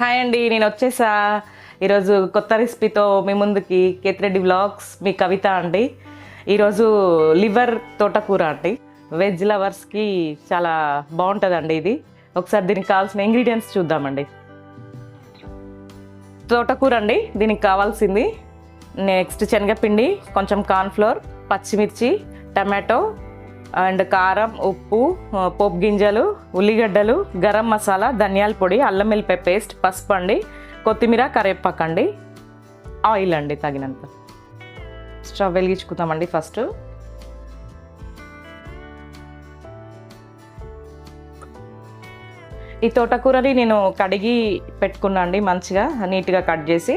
Hi అండి నేను వచ్చేసా. ఈరోజు కొత్త రెసిపీతో మీ ముందుకి కేతిరెడ్డి బ్లాగ్స్ మీ కవిత అండి. ఈరోజు లివర్ తోటకూర అండి. వెజ్ లవర్స్కి చాలా బాగుంటుందండి ఇది. ఒకసారి దీనికి కావాల్సిన ఇంగ్రీడియంట్స్ చూద్దామండి. తోటకూర అండి దీనికి కావాల్సింది. నెక్స్ట్ శనగపిండి కొంచెం కార్న్ఫ్లోర్ పచ్చిమిర్చి టమాటో అండ్ కారం ఉప్పు పోపు గింజలు ఉల్లిగడ్డలు గరం మసాలా ధనియాల పొడి అల్లం వెల్లిపాయ పేస్ట్ పసుపు అండి కొత్తిమీర కరివేపాకు అండి ఆయిల్ అండి తగినంత. స్టవ్ వెలిగించుకుందామండి ఫస్ట్. ఈ తోటకూరని నేను కడిగి పెట్టుకున్నా అండి మంచిగా నీట్గా కట్ చేసి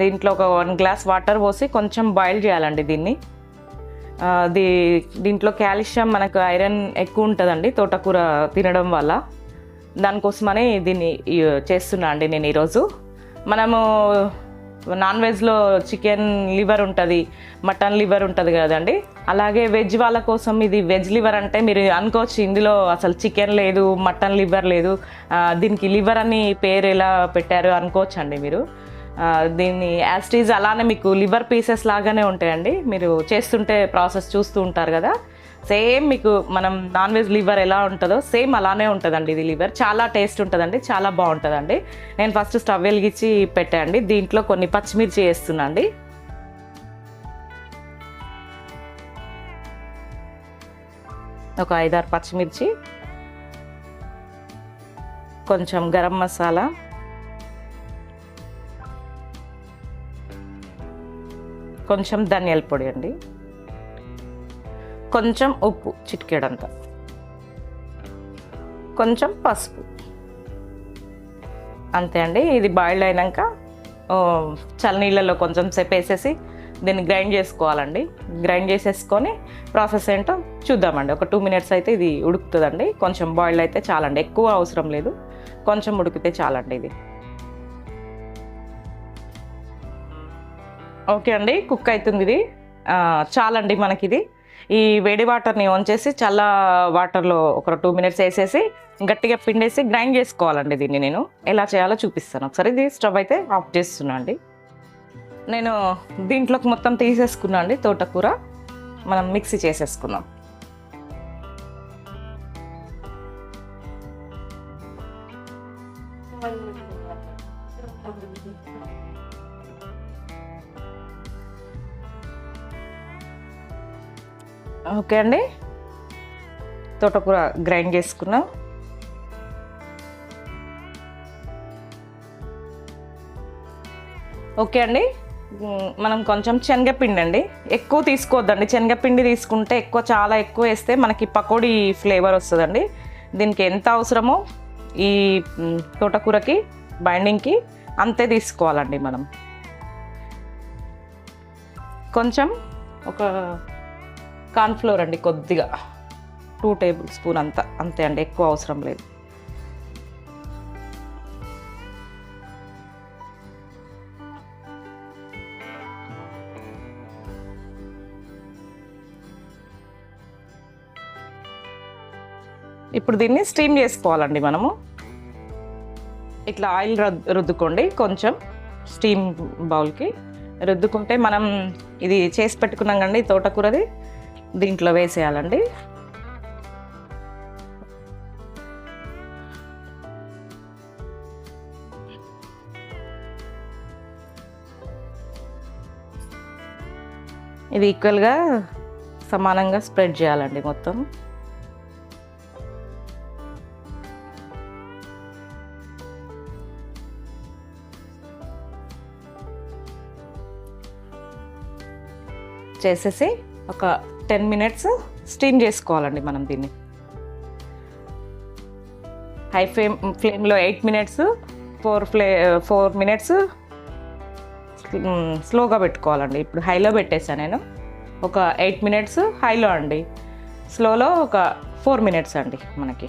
దీంట్లో ఒక వన్ గ్లాస్ వాటర్ పోసి కొంచెం బాయిల్ చేయాలండి దీన్ని. దీ దీంట్లో కాల్షియం మనకు ఐరన్ ఎక్కువ ఉంటుందండి తోటకూర తినడం వల్ల. దానికోసమని దీన్ని చేస్తున్నా అండి నేను ఈరోజు. మనము నాన్ వెజ్లో చికెన్ లివర్ ఉంటుంది మటన్ లివర్ ఉంటుంది కదండి. అలాగే వెజ్ వాళ్ళ కోసం ఇది వెజ్ లివర్ అంటే మీరు అనుకోవచ్చు ఇందులో అసలు చికెన్ లేదు మటన్ లివర్ లేదు. దీనికి లివర్ అని పేరు ఎలా పెట్టారు అనుకోవచ్చు అండి మీరు. దీన్ని యాస్టీజ్ అలానే మీకు లివర్ పీసెస్ లాగానే ఉంటాయండి. మీరు చేస్తుంటే ప్రాసెస్ చూస్తూ ఉంటారు కదా. సేమ్ మీకు మనం నాన్ వెజ్ లివర్ ఎలా ఉంటుందో సేమ్ అలానే ఉంటుందండి ఇది లివర్ చాలా టేస్ట్ ఉంటుందండి చాలా బాగుంటుందండి. నేను ఫస్ట్ స్టవ్ వెలిగించి పెట్టండి దీంట్లో కొన్ని పచ్చిమిర్చి వేస్తున్నాండి. ఒక ఐదారు పచ్చిమిర్చి కొంచెం గరం మసాలా కొంచెం ధనియాల పొడి అండి. కొంచెం ఉప్పు చిటికేడంతా కొంచెం పసుపు. అంతే అండి. ఇది బాయిల్డ్ అయినాక ఓ, చల్లనీళ్ళలో కొంచెం సేపు వేసేసి దీన్ని గ్రైండ్ చేసుకోవాలండి. గ్రైండ్ చేసేసుకొని ప్రాసెస్ ఏంటో చూద్దామండి. ఒక టూ మినిట్స్ అయితే ఇది ఉడుకుతుందండి. కొంచెం బాయిల్డ్ అయితే చాలండి. ఎక్కువ అవసరం లేదు. కొంచెం ఉడికితే చాలండి ఇది. ఓకే అండి కుక్ అవుతుంది ఇది. చాలండి మనకి ఇది ఈ వేడి వాటర్ని వంచేసి చల్ల వాటర్లో ఒక టూ మినిట్స్ వేసేసి గట్టిగా పిండేసి గ్రైండ్ చేసుకోవాలండి దీన్ని నేను. ఎలా చేయాలో చూపిస్తాను. ఒకసారి ఇది స్టవ్ అయితే ఆఫ్ చేస్తున్నా అండి. నేను దీంట్లోకి మొత్తం తీసేసుకున్నా అండి తోటకూర. మనం మిక్సీ చేసేసుకుందాం. ఓకే అండి. తోటకూర గ్రైండ్ చేసుకున్నాం. ఓకే అండి. మనం కొంచెం శనగపిండి అండి. ఎక్కువ తీసుకోవద్దండి. శనగపిండి తీసుకుంటే ఎక్కువ చాలా ఎక్కువ వేస్తే మనకి పకోడీ ఫ్లేవర్ వస్తుందండి. దీనికి ఎంత అవసరమో ఈ తోటకూరకి బైండింగ్కి అంతే తీసుకోవాలండి మనం. కొంచెం ఒక కార్న్ఫ్లోర్ అండి కొద్దిగా. టూ టేబుల్ స్పూన్ అంత అంతే అండి ఎక్కువ అవసరం లేదు. ఇప్పుడు దీన్ని స్టీమ్ చేసుకోవాలండి మనము. ఇట్లా ఆయిల్ రుద్దుకోండి కొంచెం స్టీమ్ బౌల్కి. రుద్దుకుంటే మనం ఇది చేసి పెట్టుకున్నాం కండి తోటకూరది. దీంట్లో వేసేయాలండి. ఇది ఈక్వల్గా సమానంగా స్ప్రెడ్ చేయాలండి మొత్తం. చేసేసి ఒక టెన్ మినిట్స్ స్టీమ్ చేసుకోవాలండి మనం దీన్ని. హై ఫ్లేమ్ ఫ్లేమ్లో ఎయిట్ మినిట్స్ ఫోర్ ఫ్లే ఫోర్ మినిట్స్ స్లోగా పెట్టుకోవాలండి. ఇప్పుడు హైలో పెట్టేసాను నేను. ఒక ఎయిట్ మినిట్స్ హైలో అండి. స్లోలో ఒక ఫోర్ మినిట్స్ అండి మనకి.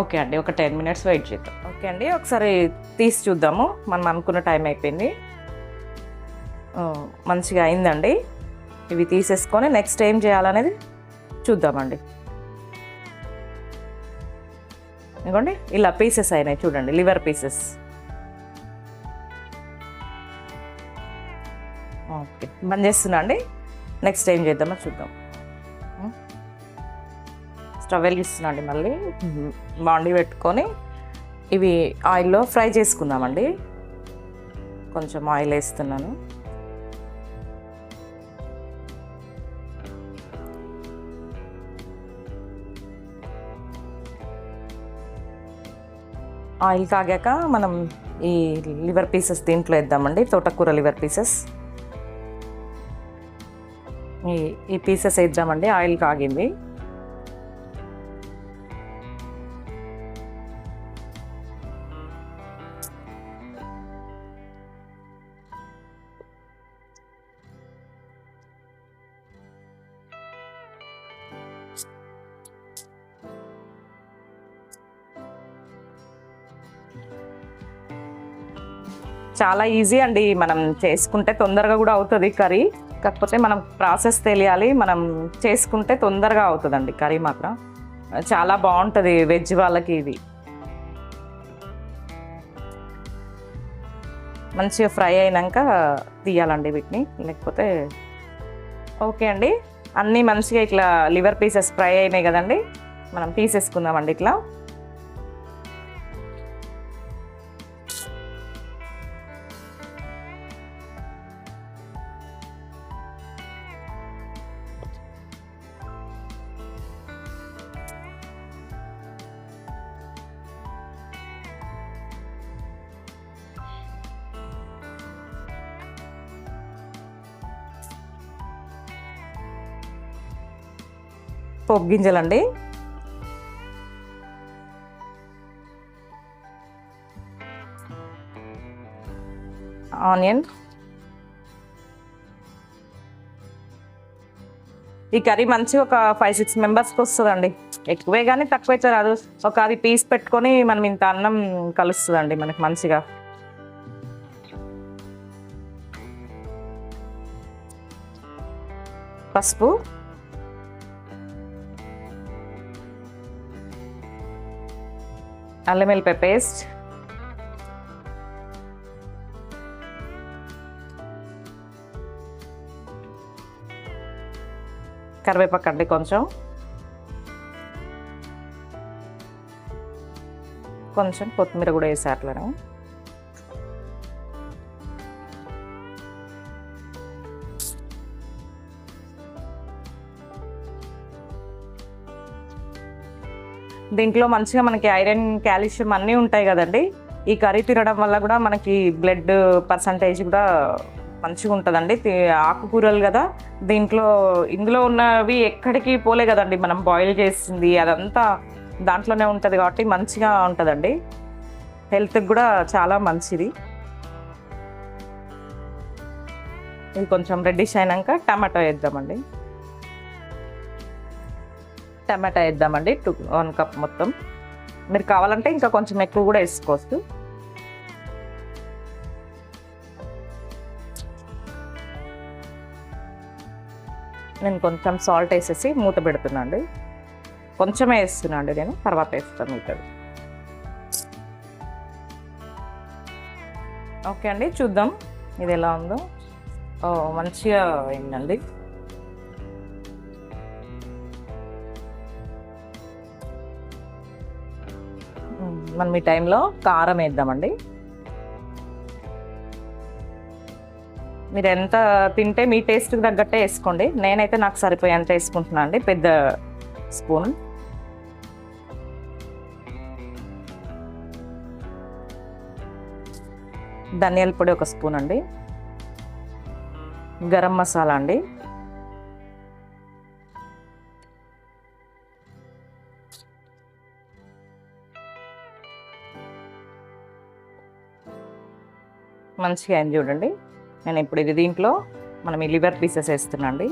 ఓకే అండి ఒక టెన్ మినిట్స్ వెయిట్ చేద్దాం. ఓకే అండి ఒకసారి తీసి చూద్దాము. మనం అనుకున్న టైం అయిపోయింది. మంచిగా అయిందండి. ఇవి తీసేసుకొని నెక్స్ట్ ఏం చేయాలనేది చూద్దామండి. ఇంకోండి ఇలా పీసెస్ అయినాయి చూడండి లివర్ పీసెస్. ఓకే బంద్ చేస్తున్నా అండి. నెక్స్ట్ ఏం చేద్దామో చూద్దాం. స్టవ్ వెలిగిస్తున్నా అండి మళ్ళీ. బాండి పెట్టుకొని ఇవి ఆయిల్లో ఫ్రై చేసుకుందామండి. కొంచెం ఆయిల్ వేస్తున్నాను. ఆయిల్ కాగాక మనం ఈ లివర్ పీసెస్ దీంట్లో వేద్దామండి తోటకూర లివర్ పీసెస్. ఈ ఈ పీసెస్ వేద్దామండి ఆయిల్ కాగింది. చాలా ఈజీ అండి. మనం చేసుకుంటే తొందరగా కూడా అవుతుంది కర్రీ. కాకపోతే మనం ప్రాసెస్ తెలియాలి. మనం చేసుకుంటే తొందరగా అవుతుందండి కర్రీ మాత్రం. చాలా బాగుంటుంది వెజ్ వాళ్ళకి ఇది. మంచిగా ఫ్రై అయినాక తీయాలండి వీటిని. లేకపోతే ఓకే అండి. అన్నీ మంచిగా ఇట్లా లివర్ పీసెస్ ఫ్రై అయినాయి కదండి. మనం తీసేసుకుందామండి ఇట్లా. పోపు గింజలండి. ఆనియన్. ఈ కర్రీ మంచి ఒక ఫైవ్ సిక్స్ మెంబర్స్కి వస్తుందండి. ఎక్కువే కానీ తక్కువైతే రాదు. ఒక అది పీస్ పెట్టుకొని మనం ఇంత అన్నం కలుస్తుందండి మనకి మంచిగా. పసుపు. అల్లం వెల్లిపాయ పేస్ట్ కరివేపాకు అండి కొంచెం కొంచెం కొత్తిమీర కూడా వేసి అట్లనే దీంట్లో మంచిగా మనకి ఐరన్ కాల్షియం అన్నీ ఉంటాయి కదండి. ఈ కర్రీ తినడం వల్ల కూడా మనకి బ్లడ్ పర్సంటేజ్ కూడా మంచిగా ఉంటుందండి. ఆకుకూరలు కదా దీంట్లో ఇందులో ఉన్నవి ఎక్కడికి పోలే కదండి. మనం బాయిల్ చేసింది అదంతా దాంట్లోనే ఉంటుంది కాబట్టి మంచిగా ఉంటుందండి. హెల్త్కి కూడా చాలా మంచిది. ఇది కొంచెం రెడ్డిష్ అయినాక టమాటో వేద్దామండి. టమాటా వేద్దామండి టూ వన్ కప్ మొత్తం. మీరు కావాలంటే ఇంకా కొంచెం ఎక్కువ కూడా వేసుకోవచ్చు. నేను కొంచెం సాల్ట్ వేసేసి మూత పెడుతున్నా అండి కొంచెమే వేస్తున్నా అండి నేను తర్వాత వేస్తాను మిగతాది. ఓకే అండి చూద్దాం ఇది ఎలా ఉందో. మంచిగా అయిందండి. మనం ఈ టైంలో కారం వేద్దామండి. మీరు ఎంత తింటే మీ టేస్ట్కి తగ్గట్టే వేసుకోండి. నేనైతే నాకు సరిపోయేంత వేసుకుంటున్నాను అండి పెద్ద స్పూన్. ధనియాల పొడి ఒక స్పూన్ అండి. గరం మసాలా అండి. మంచిగా అయింది చూడండి. నేను ఇప్పుడు ఇది దీంట్లో మనం ఈ లివర్ పీసెస్ వేస్తున్నాండి.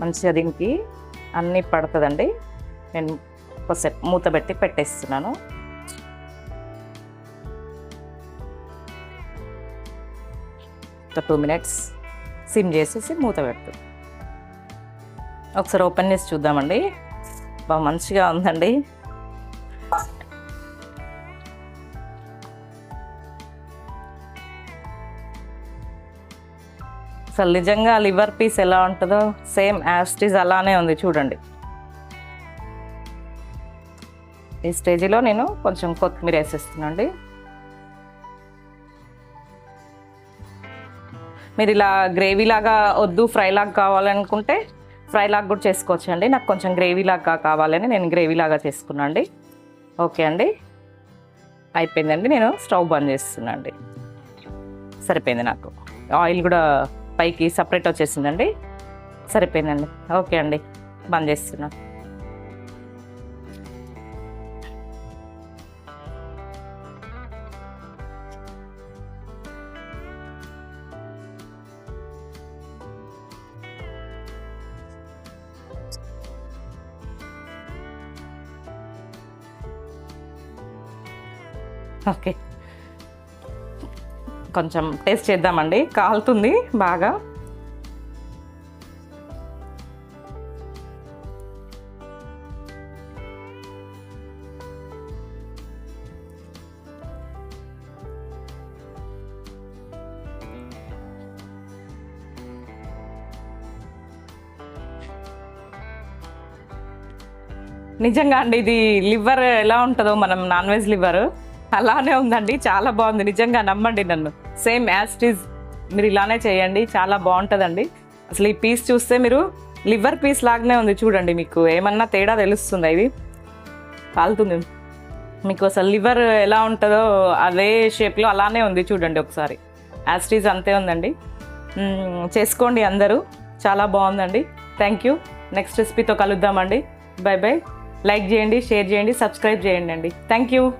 మంచిగా దీనికి అన్నీ పడుతుందండి. నేను కొద్దిసేపు మూత పెట్టి పెట్టేస్తున్నాను. ఒక టూ మినిట్స్ సిమ్ చేసేసి మూత పెడుతుంది ఒకసారి ఓపెన్ చేసి చూద్దామండి. బాగా మంచిగా ఉందండి. అసలు నిజంగా లివర్ పీస్ ఎలా ఉంటుందో సేమ్ యాస్టీజ్ అలానే ఉంది చూడండి. ఈ స్టేజ్లో నేను కొంచెం కొత్తిమీర వేసేస్తున్నాండి. మీరు ఇలా గ్రేవీ లాగా వద్దు ఫ్రైలాగా కావాలనుకుంటే ఫ్రైలాగా కూడా చేసుకోవచ్చు అండి నాకు కొంచెం గ్రేవీ లాగా కావాలని నేను గ్రేవీ లాగా చేసుకున్నా అండి ఓకే అండి. అయిపోయిందండి. నేను స్టవ్ బంద్ చేస్తున్నా అండి సరిపోయింది నాకు. ఆయిల్ కూడా పైకి సపరేట్ వచ్చేసిందండి. సరిపోయిందండి. ఓకే అండి. బంద్ చేస్తున్నాను ఓకే. కొంచెం టేస్ట్ చేద్దామండి. కాలుతుంది బాగా. నిజంగా అండి ఇది లివర్ ఎలా ఉంటుందో మనం నాన్ వెజ్ లివర్. అలానే ఉందండి చాలా బాగుంది. నిజంగా నమ్మండి నన్ను. సేమ్ యాస్టీజ్ మీరు ఇలానే చేయండి చాలా బాగుంటుందండి. అసలు ఈ పీస్ చూస్తే మీరు లివర్ పీస్ లాగానే ఉంది చూడండి మీకు. ఏమన్నా తేడా తెలుస్తుంది ఇది? కాలుతుంది. మీకు అసలు లివర్ ఎలా ఉంటుందో అదే షేప్లో అలానే ఉంది చూడండి ఒకసారి. యాస్టీజ్ అంతే ఉందండి. చేసుకోండి అందరూ. చాలా బాగుందండి. థ్యాంక్ యూ నెక్స్ట్ రెసిపీతో కలుద్దామండి. బై బై లైక్ చేయండి షేర్ చేయండి సబ్స్క్రైబ్ చేయండి అండి. Thank you